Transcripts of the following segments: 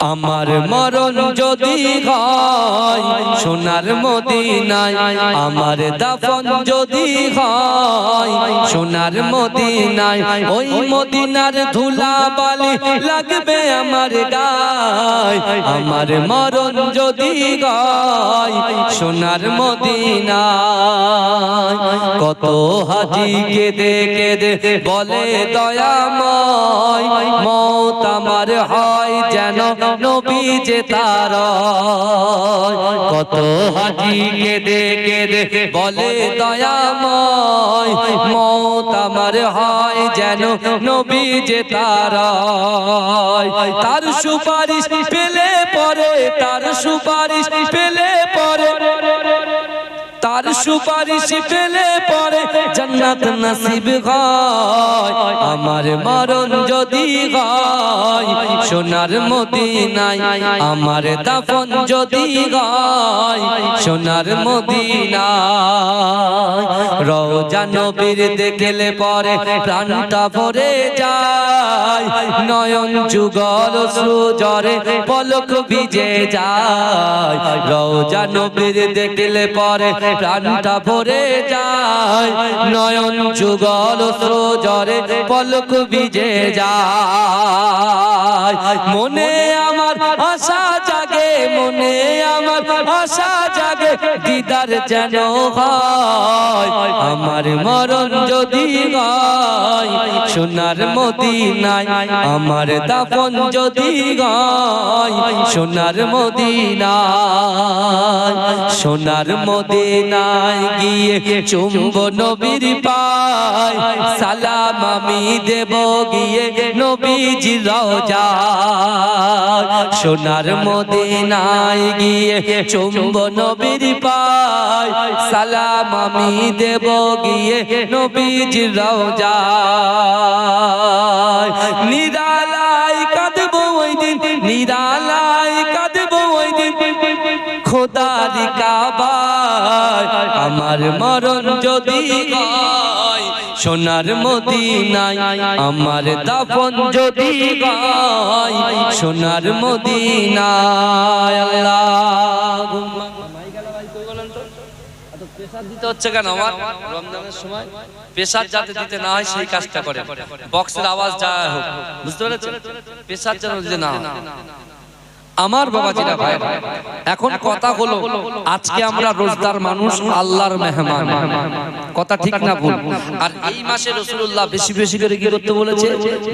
আমার মরণ যদি হয় সোনার মদিনায় আমার দাফন যদি হয় সোনার মদিনায় ওই মদিনার ধুলা বালি লাগবে আমার গায়। আমার মরণ যদি হয় সোনার মদিনায়। কত হাজি কেঁদে কেঁদে বলে দয়াময়। মত আমার হয় যেন নবী যে তার কত হাজি কেঁদে কেঁদে বলে দয়াময়, মত আমার হয় যেন নবী যে তার। তার সুপারিশ পেলে পরে, তার সুপারিশ পেলে পরে। তার সুপারিশ পেলে পরে জান্নাত নসিব হয়। আমার মরণ যদি হয় সোনার মদিনায় আমার দাফন যদি হয় সোনার মদিনায়। রওজা নবীর দেখলে পরে প্রাণটা ভরে যায়। নয়ন যুগল সুজরে পলক ভিজে যায়। রওজা নবীর দেখলে পরে প্রাণটা ভরে যায়। নয়ন যুগল সোজরে পলক বিজে যায়। মনে আমার আশা জাগে, মনে আমার আশা জাগে দিদার যেন হয়, আমার মরণ যদি হয়, সোনার মদিনায় আমার দাফন যদি হয়, সোনার মদিনায় সোনার মদিনায় গিয়ে চুম্ব নবীর পায়, সালাম আমি দেব গিয়ে নবীজি রওজা সোনার মদিনায় গিয়ে চুম্ব নবীর পায় সালাম আমি দেব গিয়ে নবীজি রওজা নিরালাই কাঁদবো ওই দিন নিরালাই কাঁদবো ওই দিন আমার মরণ যদি হয় সোনার মদিনায় আমার দাফন যদি হয় সোনার মদিনায় আল্লাহ দিতে হচ্ছে কেন, আমার? রমজানের সময় প্রেসার যাতে দিতে না হয়, সেই কাজটা করে। বক্সের আওয়াজ যা হোক, বুঝতে পেরেছেন? প্রেসার যেন না আমার বাবাজিরা ভাই, এখন কথা হলো, আজকে আমরা রোজদার মানুষ, আল্লাহর মেহমান। কথা ঠিক না ভুল? আর এই মাসে রসুল্লাহ বেশি বেশি করে কি করতে বলেছে?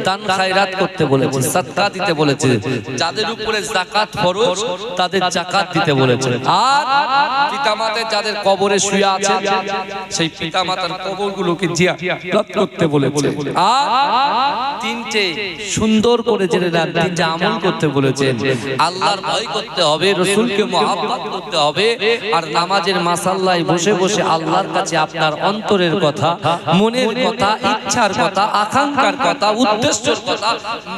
দান খায়রাত করতে বলেছে, সাদকা দিতে বলেছে। যাদের উপরে জাকাত ফরজ, তাদের জাকাত দিতে বলেছে। আর পিতামাতার যাদের কবরে শুয়ে আছে, সেই পিতামাতার কবরগুলোকে জিয়ারত করতে বলেছে। আর তিনটে সুন্দর করে জেনে তিনটে আমল করতে বলেছেন আল্লাহর ভয় করতে হবে, রসুলকে মহাব্বত করতে হবে, আর নামাজের মাসাল্লায় বসে বসে আল্লাহর কাছে আপনার অন্তরের কথা, মনের কথা, ইচ্ছার কথা, আকাঙ্ক্ষার কথা, উদ্দেশ্যের কথা,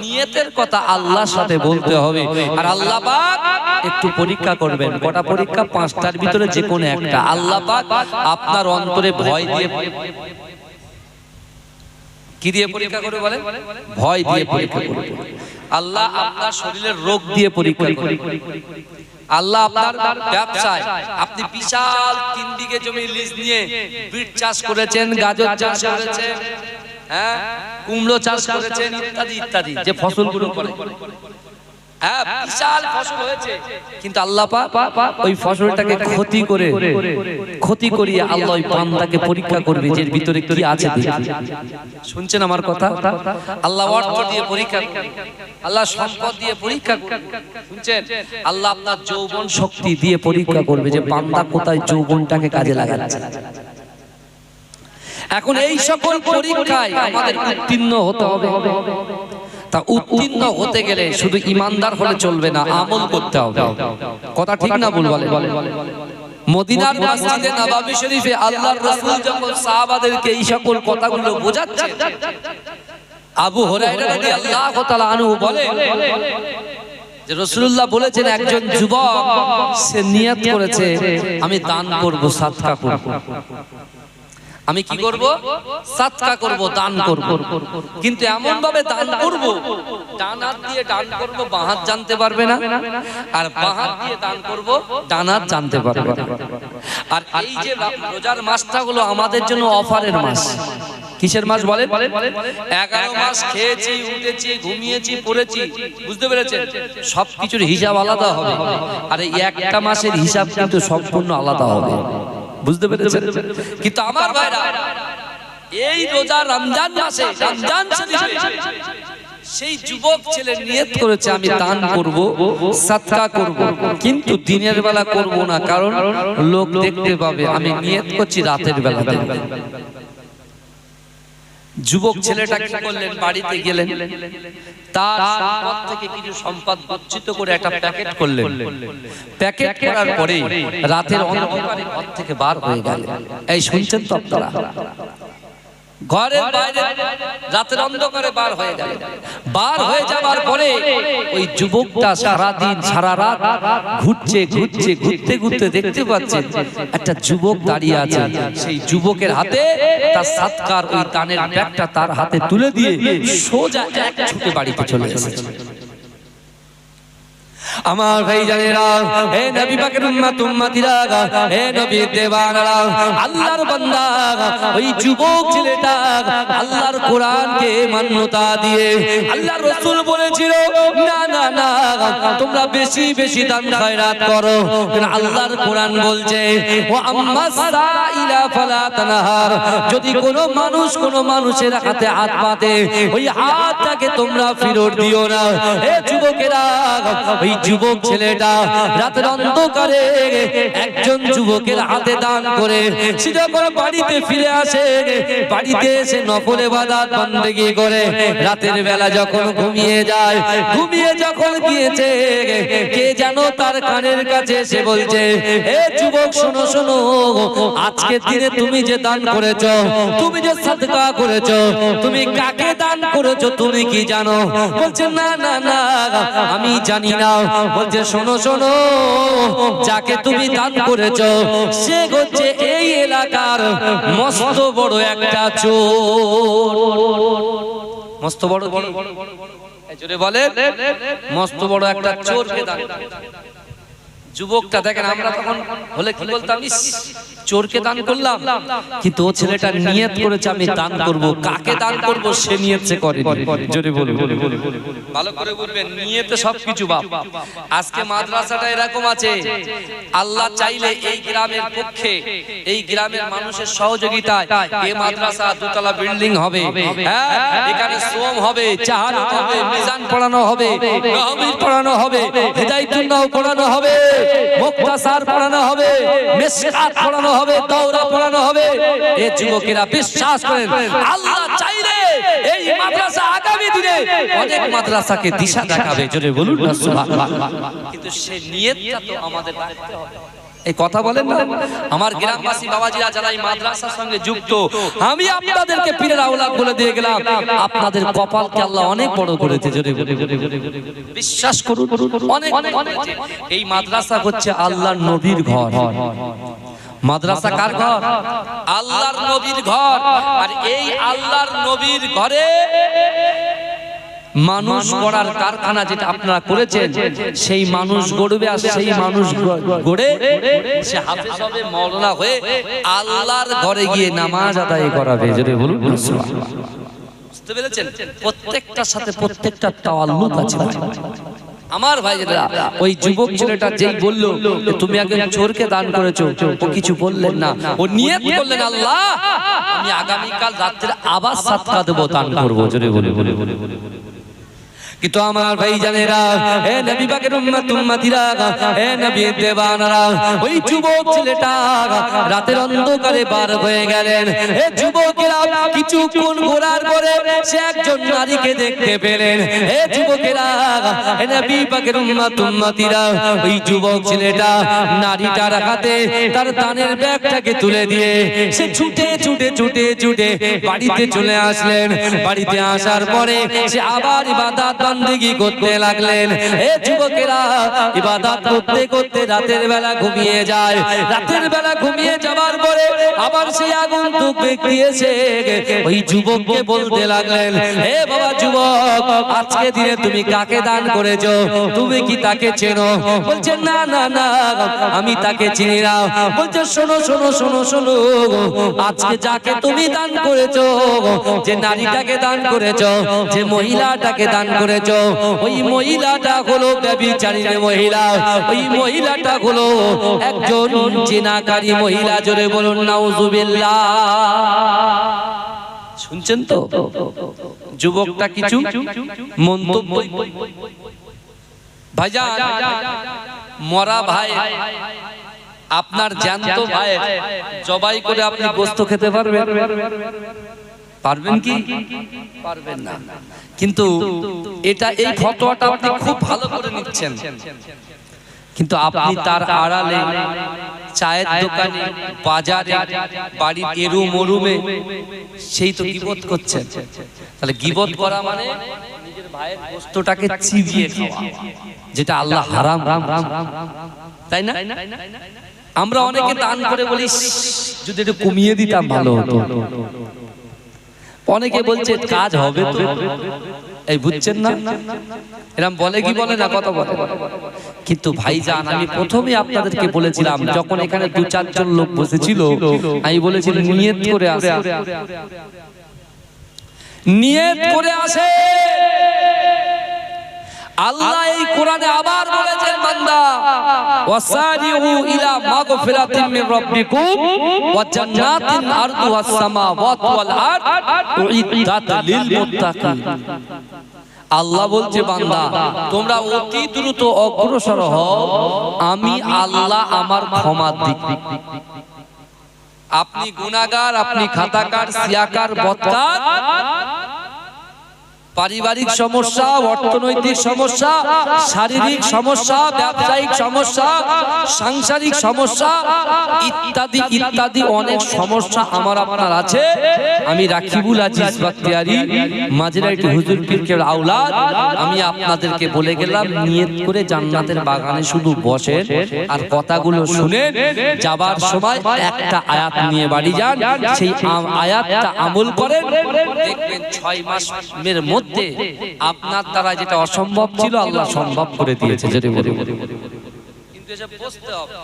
নিয়তের কথা আল্লাহর সাথে বলতে হবে। আর আল্লাহ একটু পরীক্ষা করবেন, কটা পরীক্ষা? পাঁচটার ভিতরে যে কোনো একটা। আল্লাহ আপনার অন্তরে ভয় দিয়ে কি দিয়ে পরীক্ষা করে বলে ভয় দিয়ে পরীক্ষা করে আল্লাহ আপনার শরীরের রোগ দিয়ে পরীক্ষা করে আল্লাহ আপনার ব্যবসায় আপনি বিশাল তিন বিঘে জমি লিজ নিয়ে বিট চাষ করেছেন গাজর চাষ করেছেন হ্যাঁ কুমড়ো চাষ করেছেন ইত্যাদি ইত্যাদি। যে ফসলগুলো করে। হ্যাঁ বিশাল ফসল হয়েছে। কিন্তু আল্লাহ পাক ওই ফসলটাকে ক্ষতি করে। ক্ষতি করিয়ে আল্লাহ বান্দাকে পরীক্ষা করবে যে ভিতরে কি আছে শুনছেন আমার কথা? আল্লাহ অর্থ দিয়ে পরীক্ষা আল্লাহ সম্পদ দিয়ে পরীক্ষা শুনছেন? আল্লাহ আপনার যৌবন শক্তি দিয়ে পরীক্ষা করবে যে বান্দা কোথায় যৌবনটাকে কাজে লাগাচ্ছে। এখন এই সকল পরীক্ষায় আমাদের উত্তীর্ণ হতে হবে। তা উত্তীর্ণ হতে গেলে শুধু ইমানদার হলে চলবে না, আমল করতে হবে। কথা ঠিক না ভুল বলে? মদিনার মসজিদে নবাবী শরীফে আল্লাহর রাসূল যখন সাহাবাদেরকে এই সকল কথাগুলো বোঝাচ্ছে আবু হুরায়রা রাদিয়াল্লাহু তাআলা আনহু বলে যে রাসূলুল্লাহ বলেছেন একজন যুবক সে নিয়ত করেছে আমি দান করব সাদকা করব। আমি কি করব? সাতকা করব দান করব। কিন্তু এমন ভাবে দান করব? ডান হাত দিয়ে দান করব বাঁ হাত জানতে পারবে না? আর বাঁ হাত দিয়ে দান করব ডান হাত জানতে পারবে। আর এই যে রোজার মাসটা হলো আমাদের জন্য অফারের মাস। কিসের মাস বলেন? এগারো মাস খেয়েছি উঠেছি ঘুমিয়েছি পড়েছি। বুঝতে পেরেছেন? সব কিছুর হিসাব আলাদা হবে। আর এই একটা মাসের হিসাব কিন্তু সম্পূর্ণ আলাদা হবে। বুঝতে পেরেছেন কিন্তু আমার ভাইরা, এই রোজা রমজান মাসে, রমজান সেই যুবক ছেলে নিয়ত করেছে, আমি দান করব সৎকা করব, কিন্তু দিনের বেলা করব না, কারণ লোক দেখতে পাবে, আমি নিয়ত করছি রাতের বেলা। যুবক ছেলেটা কি করলেন? বাড়িতে গেলেন। তার সম্পদ থেকে কিছু সম্পদ গচ্ছিত করে একটা প্যাকেট করলেন। প্যাকেট করার পরে রাতের অন্ধকারে ঘর থেকে বার হয়ে গেল এই শুনছেন তো আপনারা ঘরের বাইরে রাতের অন্ধকারে বার হয়ে গেল বার হয়ে যাবার পরে ওই যুবকটা সারা দিন সারা রাত ঘুরছে ঘুরছে, ঘুরতে ঘুরতে দেখতে পাচ্ছে একটা যুবক দাঁড়িয়ে আছে। সেই যুবকের হাতে তার সাতকার ওই দানের ব্যাগটা তার হাতে তুলে দিয়ে সোজা এক ছুটে বাড়িতে চলে এসেছে। আমার ভাই জানেরা হে নবী পাকের উম্মত উম্মতিরা হে নবী দেওয়ানারা আল্লাহর বান্দা ওই যুবক ছেলেটা আল্লাহর কোরআনকে মান্যতা দিয়ে আল্লাহর রাসূল বলেছিল না না না তোমরা বেশি বেশি দান খয়রাত করো কারণ আল্লাহর কোরআন বলছে ও আম্মা সাইলা ফালা তানহার যদি কোনো মানুষ কোনো মানুষের হাতে হাত পাতে ওই হাতটাকে তোমরা ফেরত দিও না হে যুবকেরা ওই যুবক ছেলেটা রাতের অন্ধকারে একজন যুবকের হাতে দান করে সে যখন বাড়িতে ফিরে আসে। বাড়িতে এসে নফলে বাদাত বন্দেগি করে। রাতের বেলা যখন ঘুমিয়ে যায়, ঘুমিয়ে যখন গিয়েছে, কে যেন তার কানের কাছে এসে বলছে, এ যুবক, শোনো শোনো আজকে দিনে তুমি যে দান করেছ, তুমি যে সাদকা করেছ, তুমি কাকে দান করেছ তুমি কি জানো? বলছে, না না না, আমি জানি না। বলছে, শোনো শোনো, যাকে তুমি দান করেছ, সে হচ্ছে এই এলাকার মস্ত বড় একটা চোর। মস্ত বড় বড় জোরে বলে, মস্ত বড় একটা চোর যুবকটা দেখেন, আমরা তখন হলে কি বলতাম চোরকে দান করলাম কিন্তু ও ছেলেটা নিয়ত করেছে আমি দান করব কাকে দান করব সে নিয়ত সে করে জোরে বলে ভালো করে বলবেন নিয়তে সবকিছু বাপ আজকে মাদ্রাসাটা এরকম আছে আল্লাহ চাইলে এই গ্রামের পক্ষে এই গ্রামের মানুষের সহযোগিতায় এই মাদ্রাসা দুতলা বিল্ডিং হবে হ্যাঁ এখানে শ্রম হবে চাহার হবে মিজান পড়ানো হবে মাহফিল পড়ানো হবে হেদায়েতুল্লাহ পড়ানো হবে মুক্তাসার পড়ানো হবে মিসকাত পড়ানো হবে দাওরা পড়ানো হবে। এই যুবকেরা বিশ্বাস করেন, আল্লাহ চাইলে এই মাদ্রাসা আগামী দিনে অনেক মাদ্রাসাকে দিশা দেখাবে। জোরে বলুন না, সুবহানাল্লাহ। কিন্তু সে নিয়তটা তো আমাদের রাখতে হবে। এই কথা বলেন না। আমার গ্রামবাসী বাবাজিরা যারা এই মাদ্রাসার সঙ্গে যুক্ত, আমি আপনাদেরকে পীরের আওলাদ বলে দিয়ে গেলাম, আপনাদের কপালকে আল্লাহ অনেক বড় করেছে। জোরে বলে বিশ্বাস করুন। অনেক। এই মাদ্রাসা হচ্ছে আল্লাহর নবীর ঘর। মাদ্রাসা কার ঘর? আল্লাহর নবীর ঘর। আর এই আল্লাহর নবীর ঘরে মানুষ গড়ার কারখানা যেটা আপনারা করেছেন সেই মানুষ গড়বে আর সেই মানুষ গড়ে সে হাফেজ হবে মৌলানা হয়ে আল্লাহর ঘরে গিয়ে নামাজ আদায় করাবে। যদি বলুন সুবহানাল্লাহ। বুঝতে পেরেছেন? প্রত্যেকটার সাথে প্রত্যেকটা তাওয়াল্লুক আছে। আমার ভাইরা ওই যুবক ছেলেটা যেই বলল যে তুমি আগে চোরকে দান করেছ ও কিছু বললেন না ও নিয়ত করলেন আল্লাহ আমি আগামীকাল রাত্রে আবার সাতকা দেবো দান করব জোরে বলে বলে বলে বলে কিন্তু আমার ভাই জানেরা হে নবী পাকের উম্মত, উম্মতিরা, হে নবী ওই যুবক ছেলেটা রাতের অন্ধকারে হয়ে গেলেন। হে যুবকেরা ঘোরার পরে সে একজন নারীকে দেখতে পেলেন। হে যুবকেরা, হে নবী পাকের উম্মত, উম্মতিরা, ওই যুবক ছেলেটা নারীটার হাতে তার দানের ব্যাগটাকে তুলে দিয়ে সে ছুটে ছুটে ছুটে ছুটে বাড়িতে চলে আসলেন। বাড়িতে আসার পরে সে আবার ইবাদত বান্দিগি করতে লাগলেন। এ যুবকেরা, ইবাদত করতে করতে রাতের বেলা ঘুমিয়ে যায়। রাতের বেলা ঘুমিয়ে যাবার পরে আবার সেই আগন্তুক ব্যক্তি এসে ওই যুবককে বলতে লাগলেন হে বাবা যুবক, আজকে দিনে তুমি কাকে দান করেছ? তুমি কি তাকে চেনো? বলছে, না না না, আমি তাকে চিনি না। বলছে, শোনো শোনো শোনো শোনো, আজকে যাকে তুমি দান করেছ, যে নারীটাকে দান করেছ, যে মহিলাটাকে দান করেছ ওই মহিলাটা হলো ব্যভিচারী মহিলা। ওই মহিলাটা হলো একজন চেনাকারী মহিলা, জোরে বলুন, নাউজুবিল্লাহ। শুনছেন তো? যুবকটা কিছু মন্তব্য? ভাইজান, মরা ভাই, আপনার জ্যান্ত ভাই জবাই করে আপনি গোস্ত খেতে পারবেন? পারবেন কি? পারবেন না। কিন্তু এটা এই ফটোটা আপনি খুব ভালো করে নিচ্ছেন। কিন্তু আপনি তার আড়ালে চায়ের দোকানে বাজারে বাড়ির এরু মরুমে সেই তো গিবত করছেন। তাহলে গিবত করা মানে নিজের ভাইয়ের গোস্তটাকে চিবিয়ে খাওয়া যেটা আল্লাহ হারাম রাম রাম তাই না? আমরা অনেকে দান করে বলি যদি একটু কমিয়ে দিতাম ভালো হতো। অনেকে বলছে কাজ হবে তো। এই বুঝছেন না? এরম বলে কি বলে না কথা বলে? কিন্তু ভাইজান আমি প্রথমে আপনাদেরকে বলেছিলাম যখন এখানে দু চারজন লোক বসেছিল আমি বলেছিলাম নিয়ত করে আসে। নিয়ত করে আসে। আল্লাহ কোরআনে আবার বলেছেন বান্দা, ওয়াসারিউ ইলা মাগফিরাতিন মির রাব্বিকুম ওয়া জান্নাতিন আরদুহাস সামাওয়াতু ওয়াল আরদ উইদ্দাত লিল মুত্তাকিন। আল্লাহ বলছে, বান্দা, তোমরা অতি দ্রুত অগ্রসর হও, আমি আল্লাহ আমার ক্ষমা দিক। আপনি গুনাহগার, আপনি খাতাকার, সিয়াকার বত্তার পারিবারিক সমস্যা, অর্থনৈতিক সমস্যা, শারীরিক সমস্যা, ব্যবসায়িক সমস্যা, সাংসারিক সমস্যা ইত্যাদি ইত্যাদি অনেক সমস্যা আমার আপনার আছে। আমি রাখিবুল আজিজ বাখতিয়ারি মাঝরাইটি হুজুর পীরকে আওলাদ। আমি আপনাদেরকে বলে গেলাম, নিয়ত করে জান্নাতের বাগানে শুধু বসেন আর কথাগুলো শুনে যাবার সময় একটা আয়াত নিয়ে বাড়ি যান। সেই আয়াতটা আমল করেন। দেখবেন ছয় মাসের মধ্যে আপনার দ্বারা যেটা অসম্ভব ছিল আল্লাহ সম্ভব করে দিয়েছে যদি কিন্তু বসতে হবে।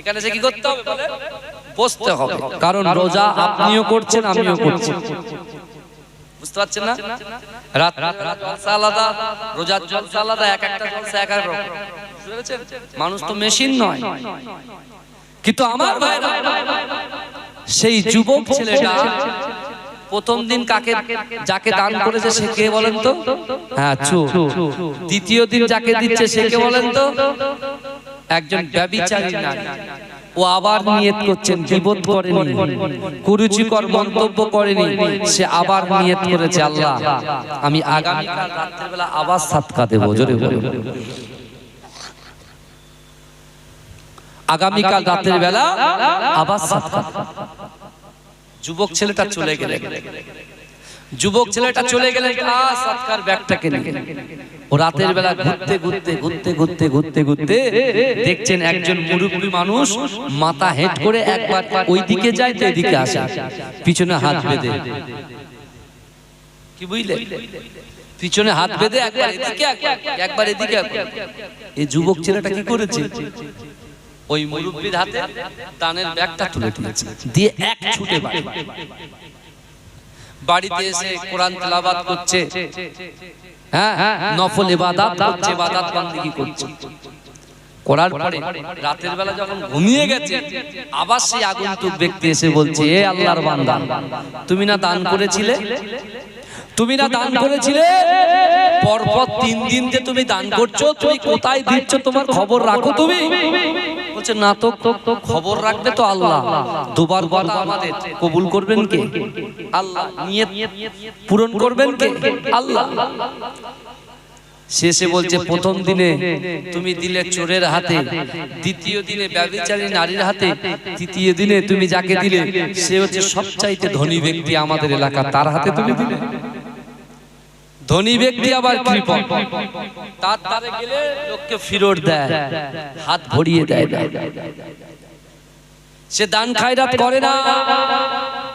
এখানে সে কি করতে হবে বসতে হবে। কারণ রোজা আপনিও করছেন আমিও করছি। বুঝতে পারছেন না? রাত আলাদা রোজার জলসা আলাদা এক একটা জলসা এক এক রকম। মানুষ তো মেশিন নয়। কিন্তু আমার ভাইরা সেই যুবক ছেলেটা প্রথম দিন কাকে যাকে দান করেছে সে কে বলেন তো? হ্যাঁ চু দ্বিতীয় দিন যাকে দিচ্ছে সে কে বলেন তো? একজন ব্যবিচারী। নারী ও আবার নিয়ত করছেন বিবোধ করেনি। কুরুচিকর মন্তব্য করেনি। সে আবার নিয়ত করেছে আল্লাহ আমি আগামীকাল রাত্রেবেলা আবার সাতকা দেবো জোরে বলে আগামীকাল রাতের বেলা আবার সাতকা যুবক ছেলেটা চলে গেলেন। যুবক ছেলেটা চলে গেলেন ব্যাগটাকে নিয়ে ও রাতের বেলা ঘুরতে ঘুরতে ঘুরতে ঘুরতে ঘুরতে ঘুরতে দেখছেন একজন মুরব্বী মানুষ মাথা হেট করে একবার ওই দিকে যায় তো এদিকে আসে। পিছনে হাত বেঁধে। কি বুঝলে? পিছনে হাত বেঁধে একবার এদিকে একবার- একবার এদিকে। এই যুবক ছেলেটা কি করেছে? ওই মুরব্বীর হাতে দানের ব্যাগটা তুলে দিয়েছে। দিয়ে এক ছুটে বাড়ি। বাড়িতে এসে কোরআন তেলাবাত করছে। হ্যাঁ নফল ইবাদত করছে, ইবাদত বান্দিগি করছে। করার পরে রাতের বেলা যখন ঘুমিয়ে গেছে, আবার সেই আগন্তুক ব্যক্তি এসে বলছে, এ আল্লাহর বান্দা, তুমি না দান করেছিলে? তুমি না দান করেছিলে? পরপর তিন দিন যে তুমি দান করছ তুমি কোথায় দিচ্ছ? তোমার খবর রাখো তুমি। বলছে না তো খবর রাখবে তো আল্লাহ। দুবার কথা আমাদের কবুল করবেন কে? আল্লাহ। নিয়ত পূরণ করবেন কে? আল্লাহ। শেষে বলছে প্রথম দিনে তুমি দিলে চোরের হাতে দ্বিতীয় দিনে ব্যভিচারী নারীর হাতে তৃতীয় দিনে তুমি যাকে দিলে সে হচ্ছে সবচাইতে ধনী ব্যক্তি আমাদের এলাকা। তার হাতে তুমি দিলে। ধনী ব্যক্তি আবার কৃপণ তার তারে গেলে লোককে ফিরত দেয়, হাত ভরিয়ে দেয়। সে দান খায়রাত করে না,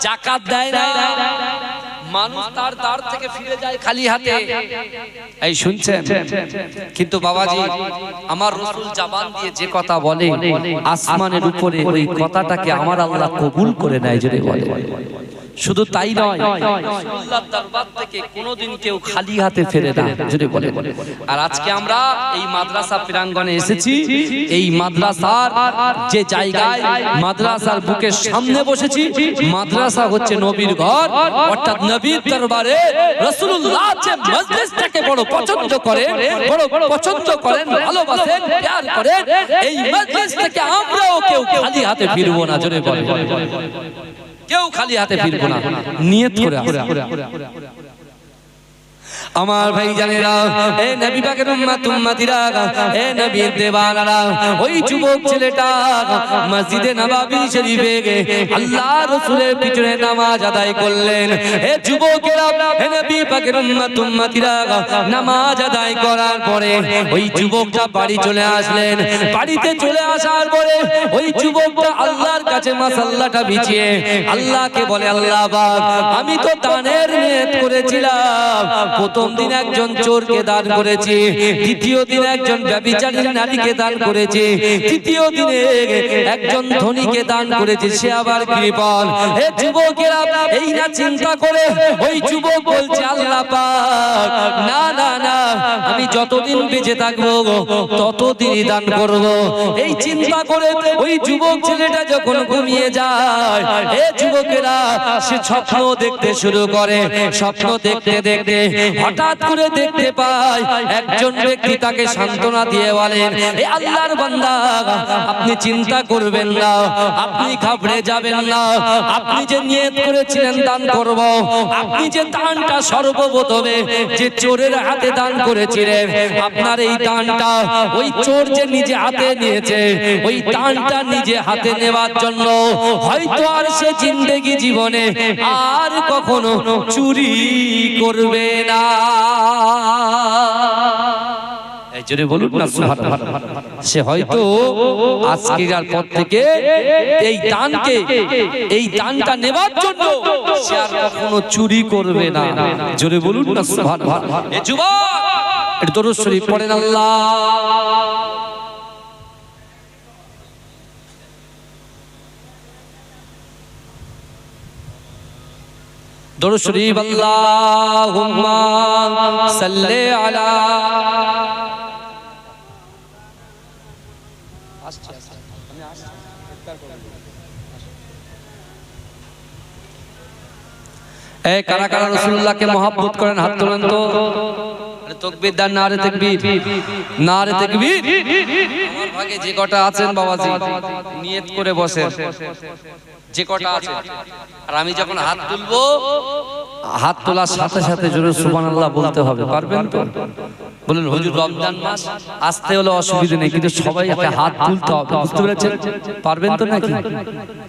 জাকাত দেয় না। মানুষ তার দ্বার থেকে ফিরে যায় খালি হাতে। এই শুনছেন? কিন্তু বাবাজি, আমার রসুল জাবান দিয়ে যে কথা বলে, আসমানের উপরে ওই কথাটাকে আমার আল্লাহ কবুল করে নেয় যদি বলে। শুধু তাই নয় আল্লাহর দরবার থেকে কোনোদিন কেউ খালি হাতে না, যদি বলে। আর আজকে আমরা এই মাদ্রাসা প্রাঙ্গণে এসেছি। এই মাদ্রাসার যে জায়গায় মাদ্রাসার বুকের সামনে বসেছি, মাদ্রাসা হচ্ছে নবীর ঘর। অর্থাৎ নবীর দরবারে রাসূলুল্লাহ যে মজলিসটাকে বড় পছন্দ করেন বড় পছন্দ করেন, ভালোবাসেন এই মজলিস থেকে আমরাও কেউ খালি হাতে ফিরবো না, জোরে বলে। কেউ খালি হাতে ফিরবো না নিয়ত করে। আমার ভাই জানেরা এ নবী পাকের উম্মত উম্মতিরা এ নবীর দেওয়ানারা ওই যুবক ছেলেটা মসজিদে নবাবী শরীফে গে আল্লাহ রাসূলের পিছনে নামাজ আদায় করলেন। এ যুবকেরা এ নবী পাকের উম্মত উম্মতিরা নামাজ আদায় করার পরে ওই যুবকটা বাড়ি চলে আসলেন। বাড়িতে চলে আসার পরে ওই যুবকটা আল্লাহর কাছে মাসাল্লাটা বিছিয়ে আল্লাহকে বলে আল্লাহ আমি তো দানের নিয়ত করেছিলাম। প্রথম দিন একজন চোরকে দান করেছি, দ্বিতীয় দিন একজন ব্যভিচারী নারীকে দান করেছি, তৃতীয় দিনে একজন ধনীকে দান করেছে, সে আবার কৃপণ। হে যুবকেরা, এই না চিন্তা করে, ওই যুবক বলছে, আল্লাহ পাক, না না না, আমি যতদিন বেঁচে থাকব, ততদিনই দান করব। এই চিন্তা করে ওই যুবক ছেলেটা যখন ঘুমিয়ে যায় এ যুবকেরা, সে স্বপ্ন দেখতে শুরু করে। স্বপ্ন দেখতে দেখতে হঠাৎ করে দেখতে পায় একজন ব্যক্তি তাকে সান্ত্বনা দিয়ে বলেন, এ আল্লাহর বান্দা, আপনি চিন্তা করবেন না, আপনি ঘাবড়ে যাবেন না, আপনি যে নিয়ত করেছিলেন দান করব, আপনি যে দানটা সর্বপ্রথমে যে চোরের হাতে দান করেছিলেন, আপনার এই দানটা ওই চোর যে নিজে হাতে নিয়েছে, ওই দানটা নিজে হাতে নেওয়ার জন্য হয়তো আর সে জিন্দেগি জীবনে আর কখনো চুরি করবে না। জোরে বলুন না সে হয়তো আজকের পর থেকে এই দানকে এই দানটা নেবার জন্য সে আর কখনো চুরি করবে না। জোরে বলুন না ভাত ভাত যুবক এটা দরুদ শরীফ পড়েন আল্লাহ। দরুদ শরীফ আল্লাহুম্মা সাল্লি আলা এ কারা কারা রসুল্লাহকে মহব্বত করেন হাত তোলেন তো। তাকবীর দেন নারে তাকবীর। নারে তাকবীর। আমার ভাগে যে কটা আছেন বাবাজি, নিয়ত করে বসেন। যে কটা আছে আর আমি যখন হাত তুলবো, হাত তোলার সাথে সাথে জোরে সুবহানাল্লাহ বলতে হবে, পারবেন তো? বলেন, হুজুর, রমজান মাস আসতে হলে অসুবিধা নেই, কিন্তু সবাই হাত তুলতে হবে, বুঝতে পেরেছেন? পারবেন তো নাকি?